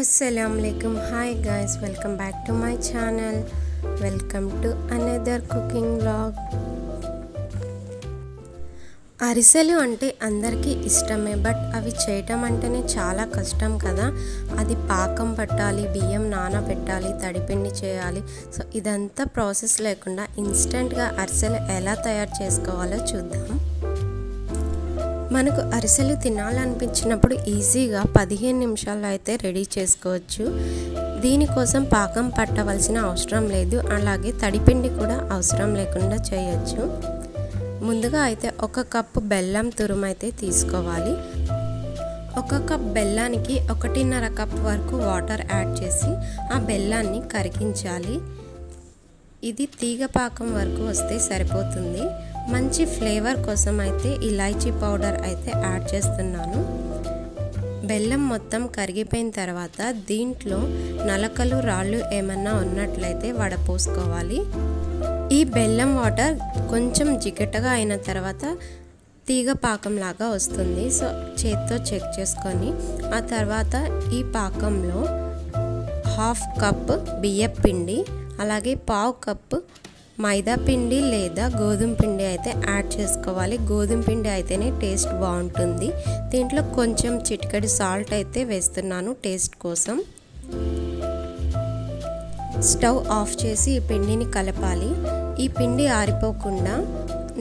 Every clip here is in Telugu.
Assalamualaikum. Hi guys welcome back to my channel welcome to another cooking blog అరిసెలు అంటే అందరికీ ఇష్టమే బట్ అవి చేయటం అంటేనే చాలా కష్టం కదా. అది పాకం పట్టాలి బియ్యం నానబెట్టాలి తడిపిండి చేయాలి. సో ఇదంతా ప్రాసెస్ లేకుండా ఇన్స్టెంట్గా అరిసెలు ఎలా తయారు చేసుకోవాలో చూద్దాం. మనకు అరిసెలు తినాలనిపించినప్పుడు ఈజీగా పదిహేను నిమిషాల్లో అయితే రెడీ చేసుకోవచ్చు. దీనికోసం పాకం పట్టవలసిన అవసరం లేదు. అలాగే తడిపిండి కూడా అవసరం లేకుండా చేయొచ్చు. ముందుగా అయితే ఒక కప్పు బెల్లం తురుమైతే తీసుకోవాలి. ఒక కప్ బెల్లానికి ఒకటిన్నర కప్ వరకు వాటర్ యాడ్ చేసి ఆ బెల్లాన్ని కరిగించాలి. ఇది తీగ పాకం వరకు వస్తే సరిపోతుంది. మంచి ఫ్లేవర్ కోసం అయితే ఇలాచీ పౌడర్ అయితే యాడ్ చేస్తున్నాను. బెల్లం మొత్తం కరిగిపోయిన తర్వాత దీంట్లో నలకలు రాళ్ళు ఏమన్నా ఉన్నట్లయితే వడపోసుకోవాలి. ఈ బెల్లం వాటర్ కొంచెం జిగటగా అయిన తర్వాత తీగ పాకంలాగా వస్తుంది. సో చేత్తో చెక్ చేసుకొని ఆ తర్వాత ఈ పాకంలో హాఫ్ కప్ బియ్యం పిండి అలాగే పావు కప్ మైదా పిండి లేదా గోధుమ పిండి అయితే యాడ్ చేసుకోవాలి. గోధుమ పిండి అయితేనే టేస్ట్ బాగుంటుంది. దీంట్లో కొంచెం చిటికడి సాల్ట్ అయితే వేస్తున్నాను టేస్ట్ కోసం. స్టవ్ ఆఫ్ చేసి ఈ పిండిని కలపాలి. ఈ పిండి ఆరిపోకుండా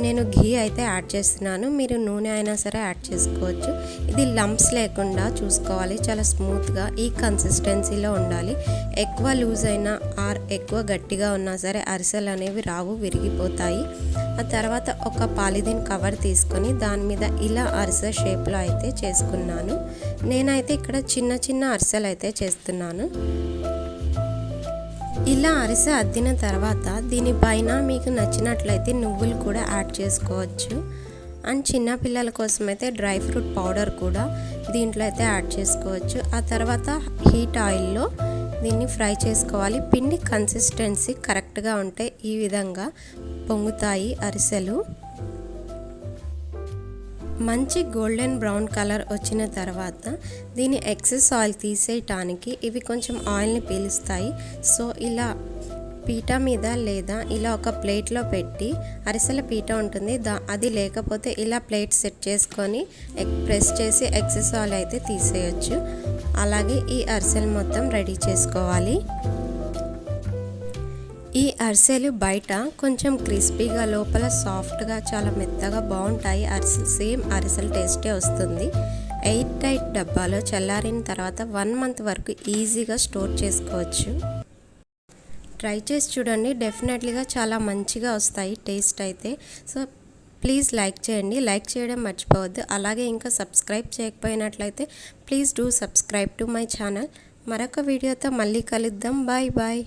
నేను ఘీ అయితే యాడ్ చేస్తున్నాను. మీరు నూనె అయినా సరే యాడ్ చేసుకోవచ్చు. ఇది లంప్స్ లేకుండా చూసుకోవాలి. చాలా స్మూత్గా ఈ కన్సిస్టెన్సీలో ఉండాలి. ఎక్కువ లూజ్ అయినా ఆర్ ఎక్కువ గట్టిగా ఉన్నా సరే అరిసెలు అనేవి రావు విరిగిపోతాయి. ఆ తర్వాత ఒక పాలిథిన్ కవర్ తీసుకొని దాని మీద ఇలా అరిసె షేప్లో అయితే చేసుకున్నాను. నేనైతే ఇక్కడ చిన్న చిన్న అరిసెలు అయితే చేస్తున్నాను. ఇలా అరిసె అద్దిన తర్వాత దీనిపైన మీకు నచ్చినట్లయితే నువ్వులు కూడా యాడ్ చేసుకోవచ్చు. అండ్ చిన్న పిల్లల కోసం అయితే డ్రై ఫ్రూట్ పౌడర్ కూడా దీంట్లో అయితే యాడ్ చేసుకోవచ్చు. ఆ తర్వాత హీట్ ఆయిల్లో దీన్ని ఫ్రై చేసుకోవాలి. పిండి కన్సిస్టెన్సీ కరెక్ట్గా ఉంటే ఈ విధంగా పొంగుతాయి అరిసెలు. మంచి గోల్డెన్ బ్రౌన్ కలర్ వచ్చిన తర్వాత దీని ఎక్సెస్ ఆయిల్ తీసేయటానికి ఇవి కొంచెం ఆయిల్ని పీలుస్తాయి. సో ఇలా పీట మీద లేదా ఇలా ఒక ప్లేట్లో పెట్టి అరిసెల పీట ఉంటుంది. దా అది లేకపోతే ఇలా ప్లేట్ సెట్ చేసుకొని ప్రెస్ చేసి ఎక్సెస్ ఆయిల్ అయితే తీసేయచ్చు. అలాగే ఈ అరిసెలు మొత్తం రెడీ చేసుకోవాలి. ఈ అరిసెలు బయట కొంచెం క్రిస్పీగా లోపల సాఫ్ట్గా చాలా మెత్తగా బాగుంటాయి. అరిసెలు సేమ్ అరిసెల టేస్టే వస్తుంది. ఎయిట్ టైట్ డబ్బాలో చల్లారిన తర్వాత వన్ మంత్ వరకు ఈజీగా స్టోర్ చేసుకోవచ్చు. ట్రై చేసి చూడండి. డెఫినెట్లీగా చాలా మంచిగా వస్తాయి టేస్ట్ అయితే. సో ప్లీజ్ లైక్ చేయండి. లైక్ చేయడం మర్చిపోవద్దు. అలాగే ఇంకా subscribe చేయకపోయినట్లయితే please do subscribe to my channel. మరొక వీడియోతో మళ్ళీ కలుద్దాం. Bye bye.